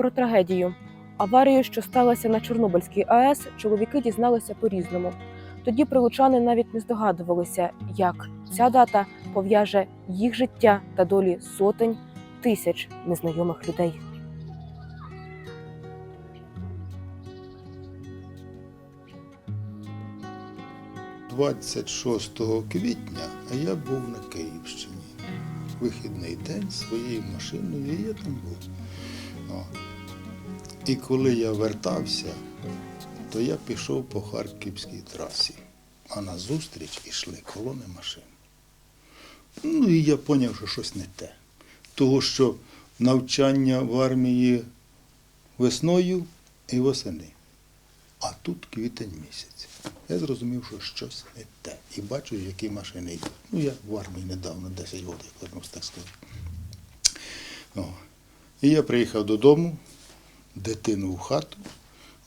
про трагедію. Аварію, що сталася на Чорнобильській АЕС, чоловіки дізналися по-різному. Тоді прилучани навіть не здогадувалися, як ця дата пов'яже їх життя та долі сотень тисяч незнайомих людей. – 26 квітня, я був на Київщині. Вихідний день своєю машиною, я там був. І коли я вертався, то я пішов по Харківській трасі, а назустріч ішли колони машин. Ну і я зрозумів, що щось не те. Того, що навчання в армії весною і восени. А тут квітень місяць. Я зрозумів, що щось не те. І бачу, які машини йдуть. Ну, я в армії недавно, 10 років, як вернувся, так сказати. І я приїхав додому, дитину в хату,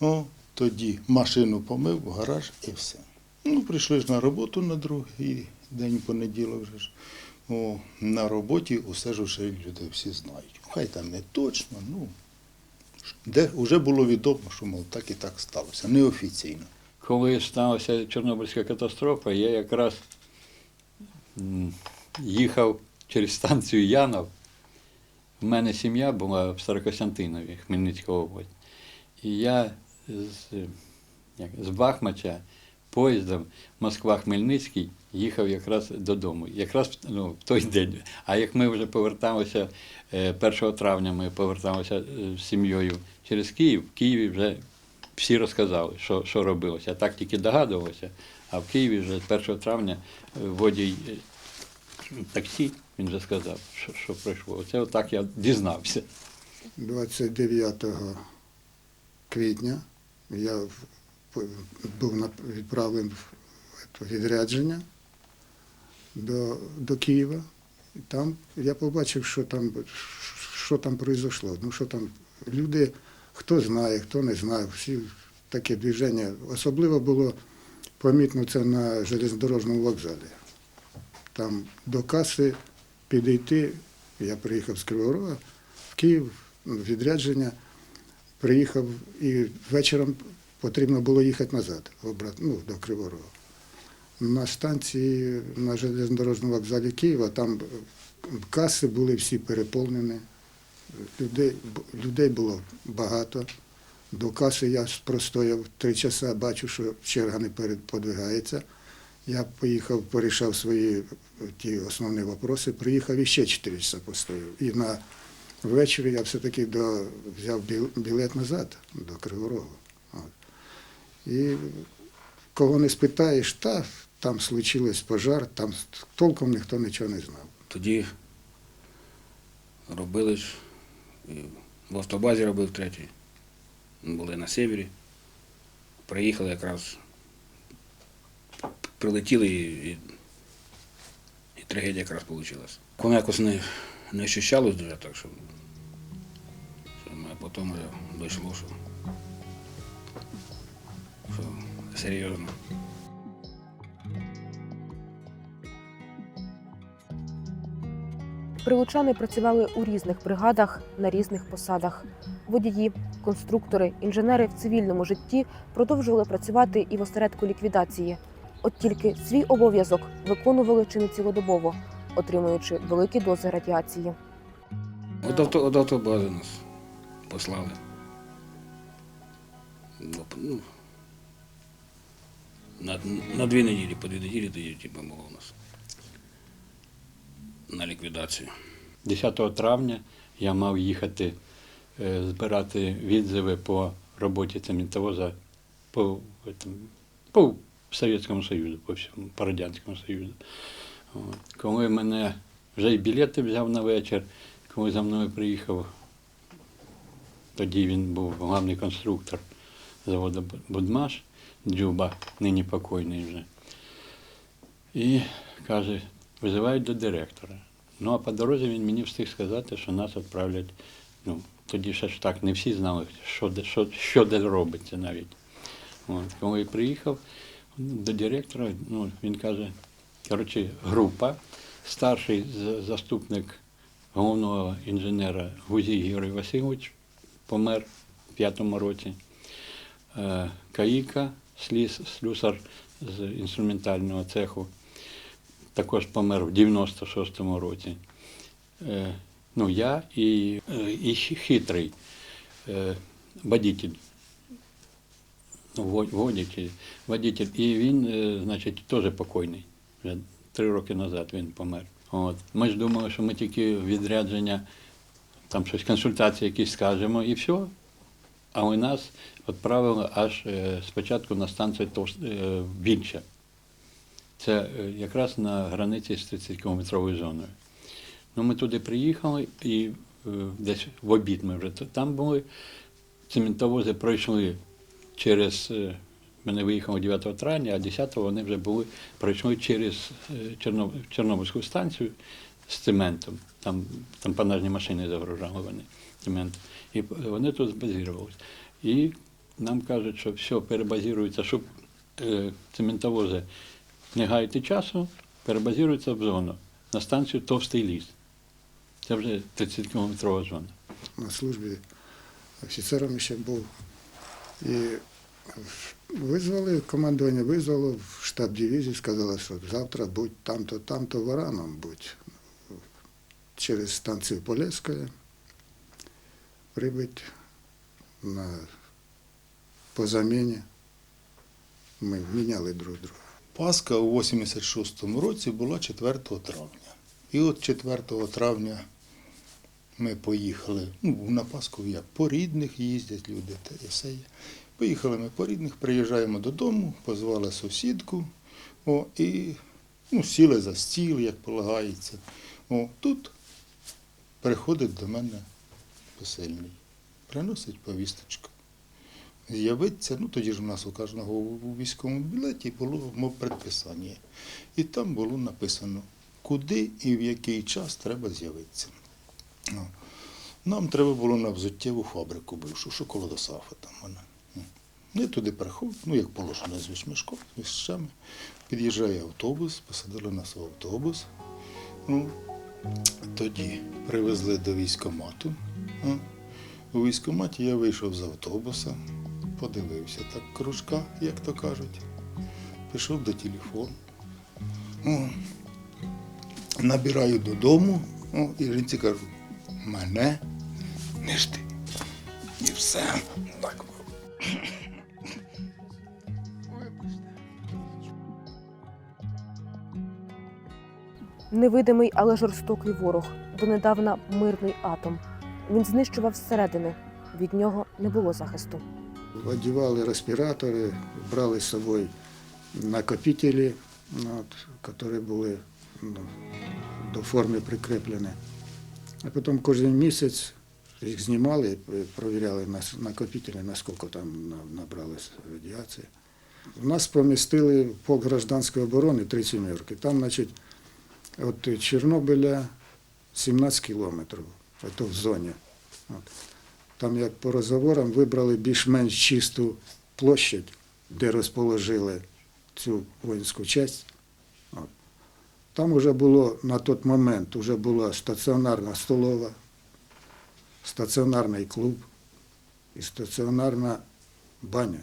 о, тоді машину помив в гараж і все. Ну, прийшли ж на роботу на другий день понеділок вже ж. О, на роботі усе ж вже люди всі знають. Хай там не точно, ну, де вже було відомо, що мов так і так сталося, неофіційно. Коли сталася Чорнобильська катастрофа, я якраз їхав через станцію Янов. У мене сім'я була в Старокостянтинові, Хмельницька область. І я з, як, з Бахмача поїздом Москва-Хмельницький їхав якраз додому. Якраз ну, в той день. А як ми вже поверталися е, 1 травня, ми поверталися е, з сім'єю через Київ, в Києві вже всі розказали, що, що робилося. Так тільки догадувався. А в Києві вже з 1 травня е, водій е, таксі, він вже сказав, що, що пройшло. Оце отак я дізнався. 29 квітня я був відправлений в відрядження до, до Києва. І там я побачив, що там, що там произошло. Ну, що там люди, хто знає, хто не знає, всі таке движення. Особливо було помітно це на железнодорожному вокзалі. Там до каси підійти, я приїхав з Кривого Рога в Київ, ну, відрядження, приїхав і вечором потрібно було їхати назад, ну, до Кривого Рога. На станції на железнодорожному вокзалі Києва там каси були всі переповнені, людей, людей було багато. До каси я простояв три часа, бачу, що черга не перед- подвигається. Я поїхав, порішав свої е, ті основні вопроси, приїхав і ще 4 часа постояв. І на ввечері я все-таки взяв білет назад до Кривого Рогу. От. І кого не спитаєш, та там случилось пожар, там толком ніхто нічого не знав. Тоді робили ж, в автобазі робив третій. Були на севері. Приїхали якраз, прилетіли і, і, трагедія якраз вийшла. Воно якось не, не ощущалось дуже так, що, що ми потім вже дійшло, що, що серйозно. Прилучани працювали у різних бригадах на різних посадах. Водії, конструктори, інженери в цивільному житті продовжували працювати і в осередку ліквідації. От тільки свій обов'язок виконували чи не цілодобово, отримуючи великі дози радіації. От авто, от автобази нас послали. Ну, Ну, на, на дві неділі, по дві неділі тоді типу, було у нас на ліквідацію. 10 травня я мав їхати е, збирати відзиви по роботі цементовоза по, этом, по Совєтському Союзу, по всьому, по Радянському Союзу. От. Коли мене вже й білети взяв на вечір, коли за мною приїхав, тоді він був головний конструктор заводу Будмаш, Дзюба, нині покойний вже. І каже, визивають до директора. Ну а по дорозі він мені встиг сказати, що нас відправлять. Ну, тоді ще ж так не всі знали, що де, що, що де робиться навіть. От, коли приїхав до директора, ну, він каже, коротше, група, старший заступник головного інженера Гузій Георгій Васильович помер в п'ятому році. Е, Каїка, сліс, слюсар з інструментального цеху, також помер в 96-му році. Е, Ну, я і, е, і хитрий водитель. Ну, водитель, водитель. І він, е, значить, теж покойний. Вже три роки назад він помер. От. Ми ж думали, що ми тільки відрядження, там щось консультації якісь скажемо і все. А у нас відправили аж е, спочатку на станцію е, Це е, якраз на границі з 30-кілометровою зоною. Ну, ми туди приїхали і десь в обід ми вже там були. Цементовози пройшли через. е, Мене виїхало 9 травня, а 10 вони вже були, пройшли через е, Чорноб- Чорнобильську станцію з цементом. Там, там панажні машини загружали вони цемент. І вони тут збазірувалися. І нам кажуть, що все перебазірується, щоб е, цементовози не гаяти часу, перебазіруються в зону на станцію Товстий ліс. Це вже 30-кілометрова зона. на службі офіцером ще був. І визвали, командування визвало в штаб дивізії, сказали, що завтра будь там-то, там-то вараном будь. Через станцію Полєська прибыть на, по заміні. Ми міняли друг друга. Пасха у 86-му році була 4 травня. І от 4 травня ми поїхали. Ну, на Пасху як по рідних їздять люди, та і є. Поїхали ми по рідних, приїжджаємо додому, позвали сусідку, о, і ну, сіли за стіл, як полагається. О, тут приходить до мене посильний, приносить повісточку. З'явиться, ну тоді ж у нас у кожного у військовому білеті було мов предписання. І там було написано, куди і в який час треба з'явитися. Ну, Нам треба було на взуттєву фабрику бившу, шоколадосафа там вона. Ну, Я туди приходив, ну як положено з вішмішком, з віщами. Під'їжджає автобус, посадили нас в автобус. Ну, тоді привезли до військкомату. Ну, У військкоматі я вийшов з автобуса, подивився так кружка, як то кажуть. Пішов до телефону. О, набираю додому, о, і жінці кажу, мене не жди. І все. Так. Невидимий, але жорстокий ворог, донедавна мирний атом. Він знищував зсередини. Від нього не було захисту. Одевали респіратори, брали з собою накопителі, ну, які були ну, до форми прикріплені. А потім кожен місяць їх знімали нас- накопителі, наскільки там на- набралось радіації. У нас помістили в полк гражданської оборони три сімерки. Там, значить, від Чорнобиля 17 кілометрів, це в зоні. От. Там, як по розговорам, вибрали більш-менш чисту площадь, де розположили цю воїнську частину. Там вже було на той момент вже була стаціонарна столова, стаціонарний клуб і стаціонарна баня,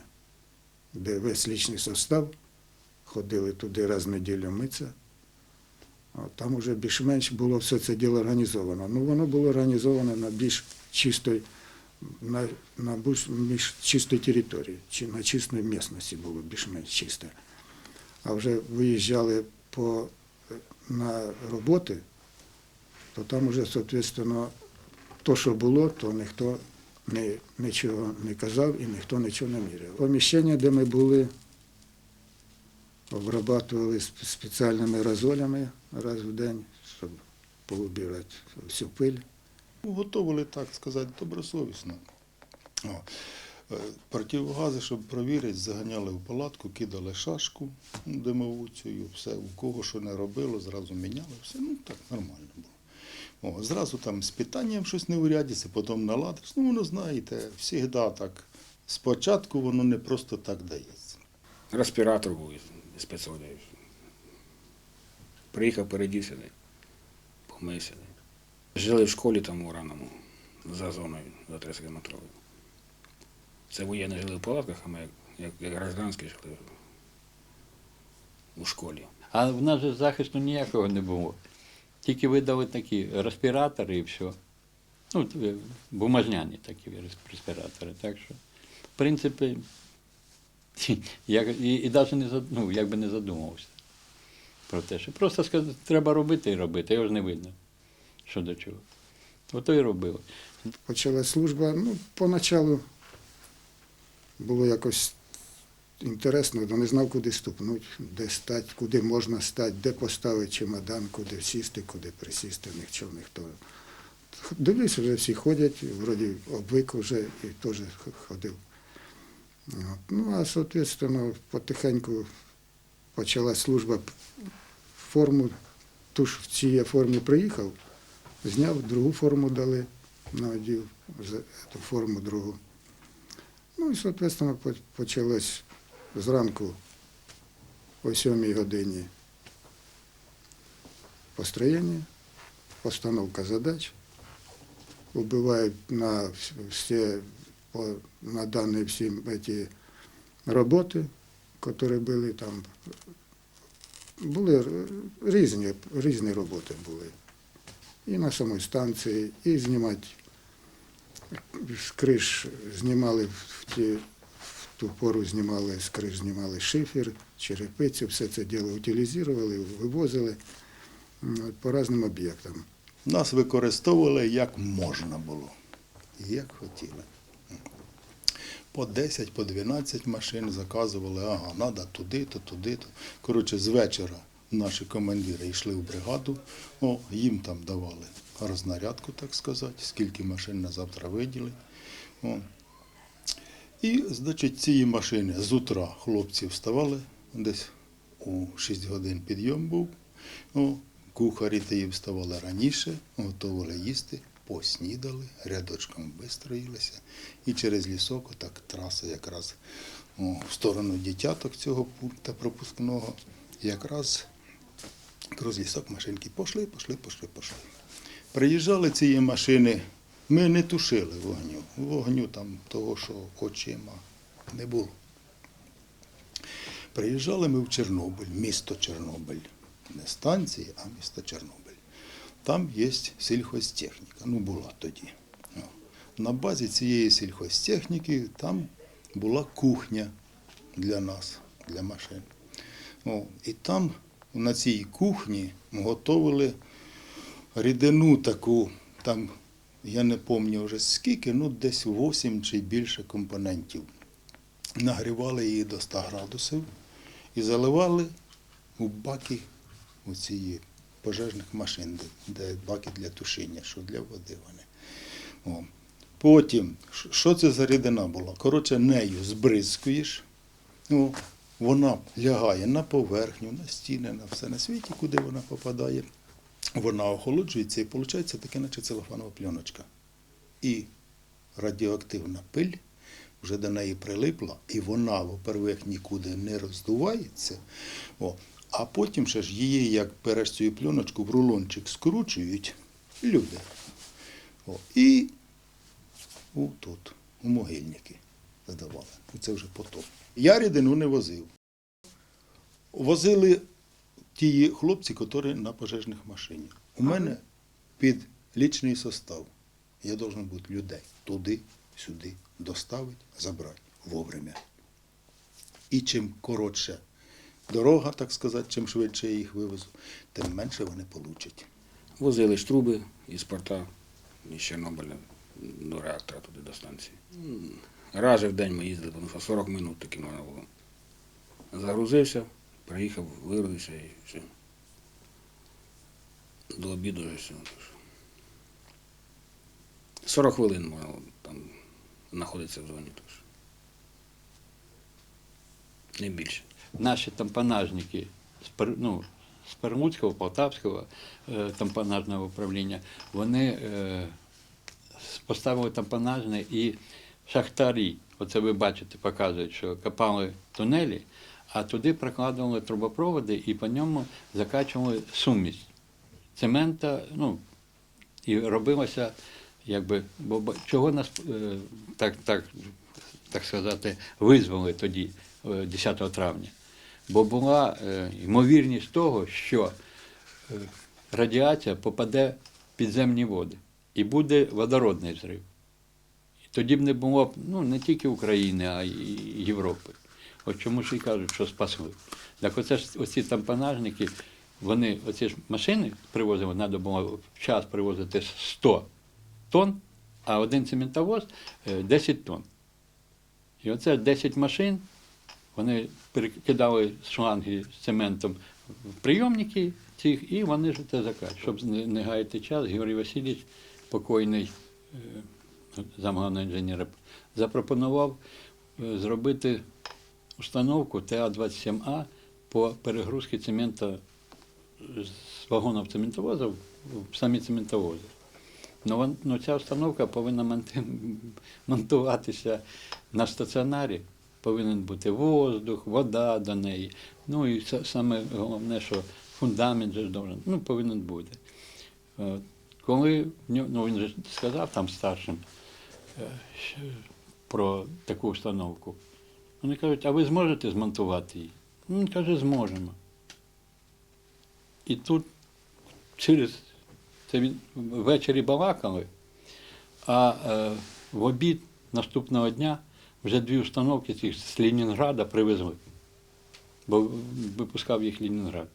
де весь лічний состав ходили туди раз в неділю митися. Там вже більш-менш було все це діло організовано. Ну, воно було організовано на більш чистої на, на більш, чистій території, чи на чистій місцевості було більш-менш чисте. А вже виїжджали по, на роботи, то там вже, соответственно, то, що було, то ніхто не, нічого не казав і ніхто нічого не міряв. Поміщення, де ми були, обрабатували спеціальними розолями раз в день, щоб поубирати всю пиль. Готовили, так сказати, добросовісно. Противогази, щоб провірити, заганяли в палатку, кидали шашку димову цю, все, у кого що не робило, зразу міняли, все, ну так нормально було. О, зразу там з питанням щось не урядиться, потім наладиш. Ну, воно знаєте, завжди так. Спочатку воно не просто так дається. Респіратор був із. Приїхав, передівся, помився. Жили в школі там у раному, за зоною, за 30 кілометровою. Це воєнні жили в палатках, а ми як, як, як гражданські жили у школі. А в нас же захисту ніякого не було. Тільки видали такі респіратори і все. Ну, бумажняні такі респіратори. Так що, в принципі, я і, і навіть не, зад- ну, якби не задумався про те, що просто сказати, треба робити і робити, його ж не видно, що до чого. Ото і робили. Почалась служба, ну, поначалу було якось інтересно, але не знав, куди ступнути, де стати, куди можна стати, де поставити чемодан, куди сісти, куди присісти, ніхто ніхто. Дивлюсь, вже всі ходять, вроді обвик вже і теж ходив. Ну, а, соответственно, потихеньку почалась служба форму, ту ж в цій формі приїхав, зняв, другу форму дали, надів за ту форму другу. Ну і, соответственно, почалось зранку о 7 годині построєння, постановка задач. Убивають на вс- всі, на дані всі ці роботи, які були там. Були різні, різні роботи були. І на самій станції, і знімати з криш знімали в ті, в ту пору знімали з криш, знімали шифер, черепицю, все це діло утилізували, вивозили по різним об'єктам. Нас використовували як можна було, як хотіли. По 10, по 12 машин заказували, ага, треба туди-то, туди-то. Коротше, з вечора наші командири йшли в бригаду, о, їм там давали рознарядку, так сказати, скільки машин на завтра виділить. І, значить, цієї машини з утра хлопці вставали, десь у 6 годин підйом був. О, кухарі тії вставали раніше, готували їсти, поснідали, рядочком вистроїлися. І через лісок, отак траса якраз о, в сторону дитяток цього пункту пропускного, якраз крізь лісок машинки пішли, пішли, пішли, пішли. Приїжджали цієї машини, ми не тушили вогню. Вогню там того, що очима не було. Приїжджали ми в Чорнобиль, місто Чорнобиль. Не станції, а місто Чорнобиль. Там є сільхозтехніка, ну була тоді. На базі цієї сільхозтехніки там була кухня для нас, для машин. І там на цій кухні готували рідину таку, там, я не пам'ятаю вже скільки, ну десь 8 чи більше компонентів. Нагрівали її до 100 градусів і заливали у баки у ці пожежних машин, де, баки для тушіння, що для води вони. О. Потім, що це за рідина була? Коротше, нею збризкуєш, о, вона лягає на поверхню, на стіни, на все на світі, куди вона попадає. Вона охолоджується і виходить таке, наче целофанова пленочка. І радіоактивна пиль вже до неї прилипла, і вона, во-первых, нікуди не роздувається. О, а потім ще ж її, як береш цю пленочку, в рулончик скручують люди. О, і у тут, у могильники здавали. Це вже потім. Я рідину не возив. Возили ті хлопці, які на пожежних машинах. У мене під лічний состав. Я должен бути людей туди, сюди доставити, забрати вовремя. І чим коротше дорога, так сказати, чим швидше я їх вивезу, тим менше вони получать. Возили ж труби із порта, із Чорнобиля до реактора туди до станції. М, Рази в день ми їздили, тому що 40 минут таки можна було. Загрузився, приїхав, виродився і все. До обіду вже все. 40 хвилин можна там знаходитися в зоні. Що. Не більше. наші тампонажники з, ну, з Пермутського, Полтавського е, тампонажного управління, вони е, поставили тампонажне і шахтарі, оце ви бачите, показують, що копали тунелі, а туди прокладували трубопроводи і по ньому закачували сумість цемента, ну, і робилося якби, бо чого нас е, так, так, так сказати, визвали тоді, е, 10 травня? Бо була е, ймовірність того, що е, радіація попаде в підземні води і буде водородний зрив. Тоді б не було ну, не тільки України, а й Європи. От чому ж і кажуть, що спасли. Так оце ж оці тампонажники, вони, оці ж машини привозили, треба було в час привозити 100 тонн, а один цементовоз е, 10 тонн. І оце 10 машин, вони перекидали шланги з цементом в прийомники цих, і вони ж це закачують. Щоб не, не гаяти час, Георгій Васильович, покойний е, замглавного інженера, запропонував е, зробити установку ТА-27А по перегрузці цемента з вагонів цементовозів в самі цементовози. Ну, ну, ця установка повинна монтуватися на стаціонарі. Повинен бути воздух, вода до неї. Ну і це саме головне, що фундамент же ну, повинен бути. Е, Коли ну, він же сказав там старшим е, про таку установку, вони кажуть, а ви зможете змонтувати її? Він каже, зможемо. І тут через це він ввечері балакали, а е, в обід наступного дня вже дві установки цих з Ленінграда привезли. Бо випускав їх Ленінград.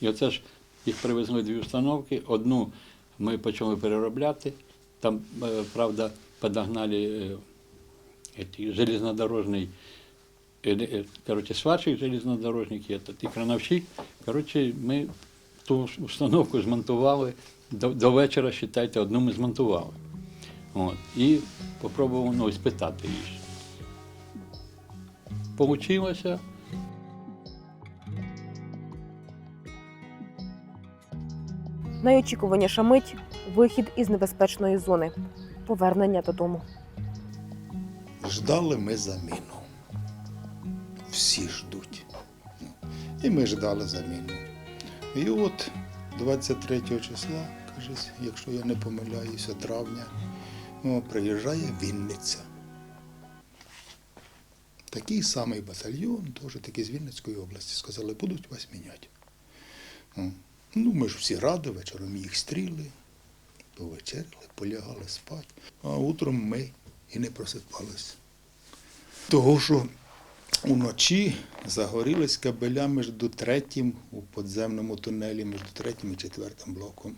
І оце ж їх привезли дві установки. Одну ми почали переробляти. Там, е, правда, подогнали е, железнодорожний, короче, сварщик железнодорожник, є, і крановщик. Короче, ми ту установку змонтували до, до вечора, вважайте, одну ми змонтували. От. І спробував ну, спитати її. Получилося. Найочікуваніша мить вихід із небезпечної зони, повернення додому. Ждали ми заміну. Всі ждуть. Ну, І ми ждали заміну. І от 23 числа, кажись, якщо я не помиляюся, травня, о, приїжджає Вінниця. Такий самий батальйон, теж такий з Вінницької області, сказали, будуть вас міняти. Ну, ми ж всі раді, вечором їх стріли, повечеряли, полягали спати. А утром ми і не просипалися. Того, що уночі загорілись кабеля між третім у подземному тунелі, між третім і четвертим блоком.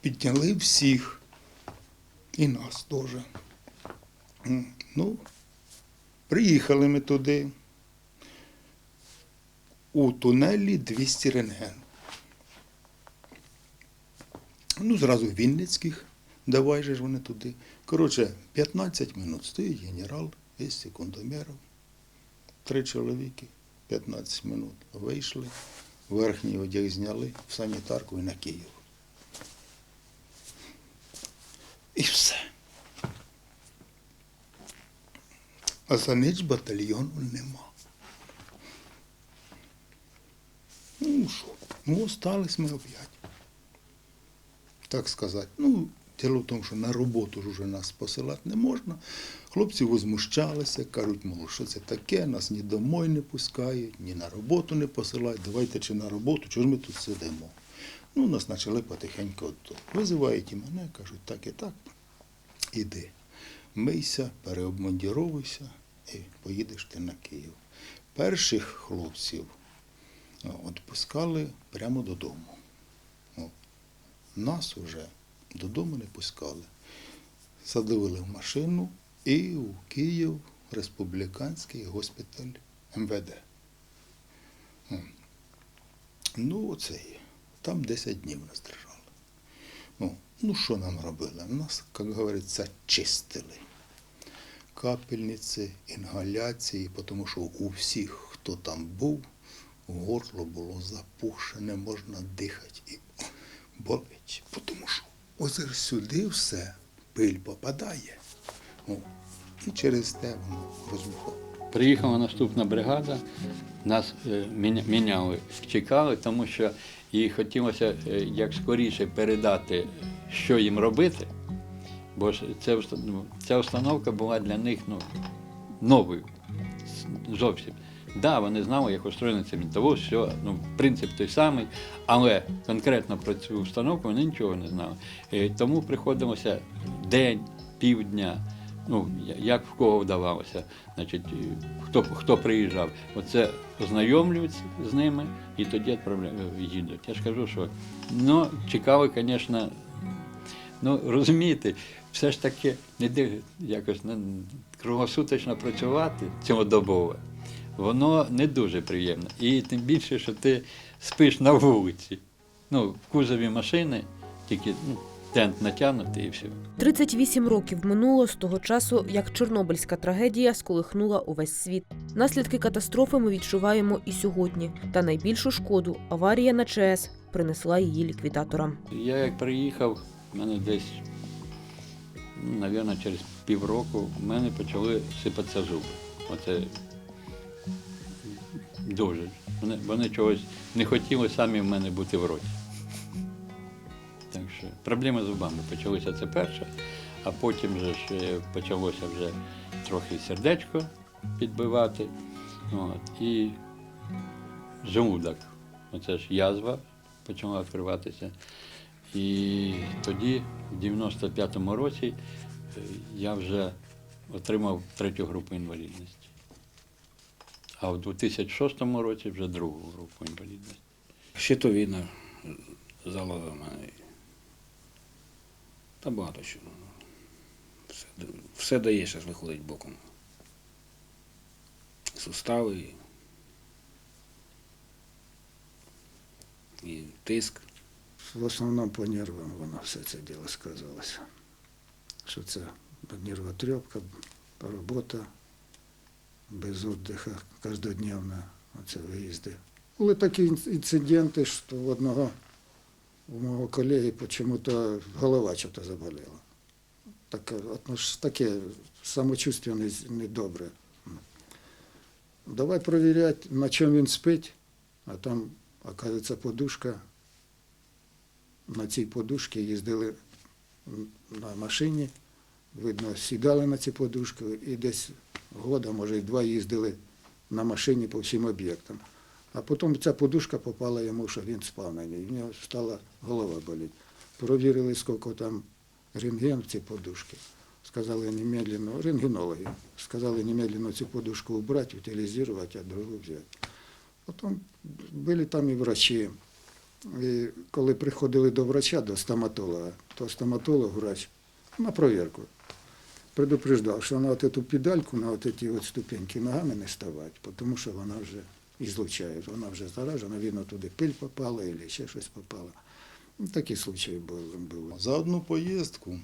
Підняли всіх, і нас теж. Ну, приїхали ми туди. У тунелі 200 рентген. Ну, зразу Вінницьких, давай же ж вони туди. Коротше, 15 минут стоїть генерал, із секундомером, три чоловіки, 15 минут вийшли, верхній одяг зняли в санітарку і на Київ. І все. А за ніч батальйону нема. Ну що, ну остались ми опять. Так сказати. Ну, діло в тому, що на роботу ж уже нас посилати не можна. Хлопці возмущалися, кажуть, мол, що це таке, нас ні домой не пускають, ні на роботу не посилають. Давайте чи на роботу, чого ж ми тут сидимо. Ну, нас почали потихеньку от, визивають і мене, кажуть, так і так. Іди, мийся, переобмундіровуйся і поїдеш ти на Київ. Перших хлопців відпускали прямо додому. Нас уже додому не пускали. Садовили в машину і у Київ республіканський госпіталь МВД. Ну, оцей. Там 10 днів нас держали. Ну, ну що нам робили? Нас, як говориться, чистили. Капельниці, інгаляції, тому що у всіх, хто там був, горло було запушене, можна дихати і болить. Тому що ось сюди все, пиль попадає. І через те воно розбухало. Приїхала наступна бригада, нас е, міняли, чекали, тому що і хотілося е, як скоріше передати, що їм робити, бо це, ну, ця установка була для них ну, новою зовсім. Так, да, вони знали, як устроєний цементовоз, все, ну, принцип той самий, але конкретно про цю установку вони нічого не знали. Е, Тому приходилося день, півдня, ну, як в кого вдавалося, значить, хто, хто приїжджав. Оце ознайомлюються з ними і тоді е, їдуть. Я ж кажу, що ну, цікаво, звісно, Ну, розумієте, все ж таки не якось не, круглосуточно працювати цілодобово, воно не дуже приємно. І тим більше, що ти спиш на вулиці. Ну, в кузові машини, тільки ну, тент натягнутий і все. 38 років минуло з того часу, як Чорнобильська трагедія сколихнула увесь світ. Наслідки катастрофи ми відчуваємо і сьогодні. Та найбільшу шкоду аварія на ЧАЕС принесла її ліквідаторам. Я як приїхав, в мене десь, ну, мабуть, через півроку в мене почали сипатися зуби. Оце дуже. Вони чогось не хотіли самі в мене бути в роті. Так що проблеми з зубами почалися це перше, а потім же ж почалося вже трохи сердечко підбивати. От, і желудок. Оце ж язва почала відкриватися. І тоді, в 95-му році, е, я вже отримав третю групу інвалідності. А в 2006 році вже другу групу інвалідності. Щитовідна залоза в мене. Та багато що. Все, все дає, зараз виходить боком. Сустави і, тиск. В основному по нервам воно все це діло сказалося. Що це нервотрепка, робота без віддиху, кожнодневно, оце виїзди. Були такі інциденти, що в одного у мого колеги чому-то голова чого-то заболіла. Таке, отнош- таке самочуття недобре. Давай перевіряти, на чому він спить, а там, оказується, подушка на цій подушці їздили на машині, видно, сідали на ці подушки і десь года, може, і два їздили на машині по всім об'єктам. А потім ця подушка попала йому, що він спав на ній. В нього стала голова боліти. Провірили, скільки там рентген в цій подушці. Сказали немедленно, рентгенологи, сказали немедленно цю подушку убрати, утилізувати, а другу взяти. Потім були там і врачі. І коли приходили до врача, до стоматолога, то стоматолог, врач на провірку предупреждав, що на цю педальку, на ці от ступеньки ногами не ставати, тому що вона вже ізлучає, вона вже заражена, видно, туди пиль попала або ще щось попало. Ну, Такі случаї були. За одну поїздку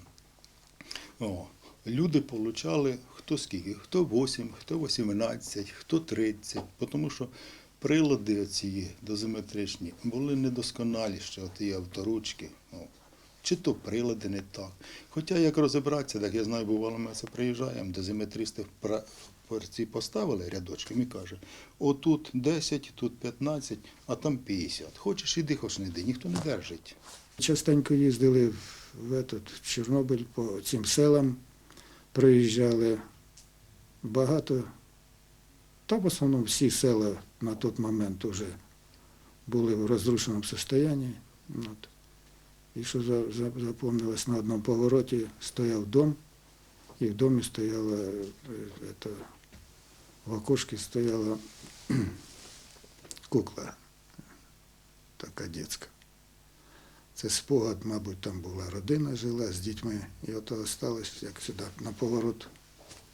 о, люди получали хто скільки, хто 8, хто 18, хто 30, тому що прилади оці дозиметричні були недосконалі ще, от авторучки. О. Чи то прилади не так. Хоча як розібратися, так я знаю, бувало, ми це приїжджаємо, дозиметристи перці поставили рядочком і каже, отут 10, тут 15, а там 50. Хочеш іди, хоч не йди, ніхто не держить. Частенько їздили в, этот, Чорнобиль по цим селам, приїжджали багато. Та в основному всі села на той момент вже були в розрушеному стані. І що за, за, запомнилось, на одному повороті стояв дом, і в домі стояла, е, это, в окошці стояла кукла, така дитяча. Це спогад, мабуть, там була родина жила з дітьми, і ото осталось, як сюди, на поворот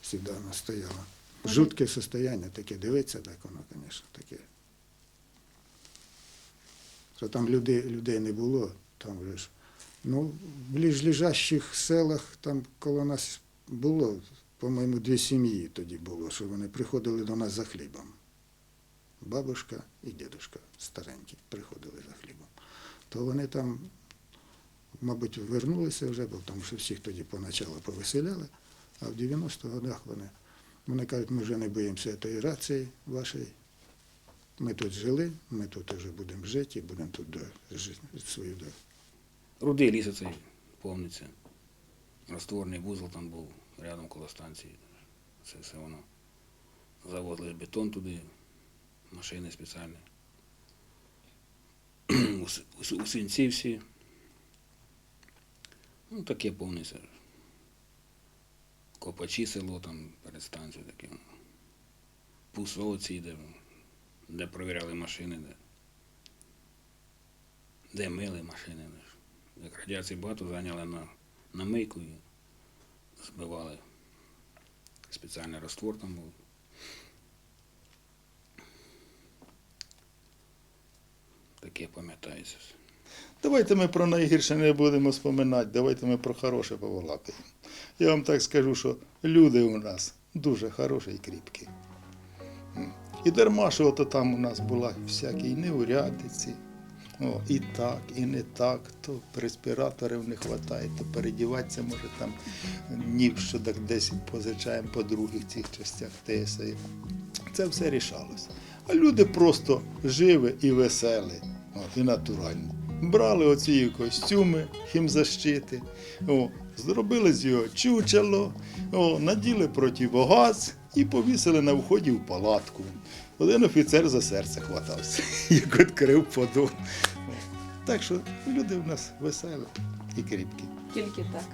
сюди вона стояла. Жутке состояння таке, дивиться, так воно, звісно, таке. Що там людей, людей не було, там ж. Ну, в ближлежащих селах там коло нас було, по-моєму, дві сім'ї тоді було, що вони приходили до нас за хлібом. Бабушка і дідушка старенькі приходили за хлібом то вони там, мабуть, вернулися вже, бо тому що всіх тоді поначалу повеселяли, а в 90-х годах вони, вони кажуть, ми вже не боїмося тієї рації вашої, Ми тут жили, ми тут вже будемо жити і будемо тут до- свою долю. Рудий ліс оцей повниться. Розтворний вузол там був рядом коло станції. Це все воно. Завозили бетон туди, машини спеціальні. У, синці всі. Ну, таке повниться. Копачі село там перед станцією таке. Пусовці, де, де провіряли машини, де, де мили машини. Як радіації багато зайняли на, на мийку збивали. Спеціальний раствор там був. Таке пам'ятається. Давайте ми про найгірше не будемо споминати, давайте ми про хороше повалакаємо. Я вам так скажу, що люди у нас дуже хороші і кріпкі. І дарма, що там у нас була всякі неурядиці. О, і так, і не так, то респіраторів не вистачає, то передіватися може там нів, що так десь позичаємо по других цих частях ТСА. Це все рішалося. А люди просто живі і веселі, от, і натуральні. Брали оці костюми, хімзащити, о, зробили з його чучело, о, наділи противогаз і повісили на вході в палатку. Один офіцер за серце хватався, як відкрив подон. Так що люди в нас веселі і кріпкі. Тільки так.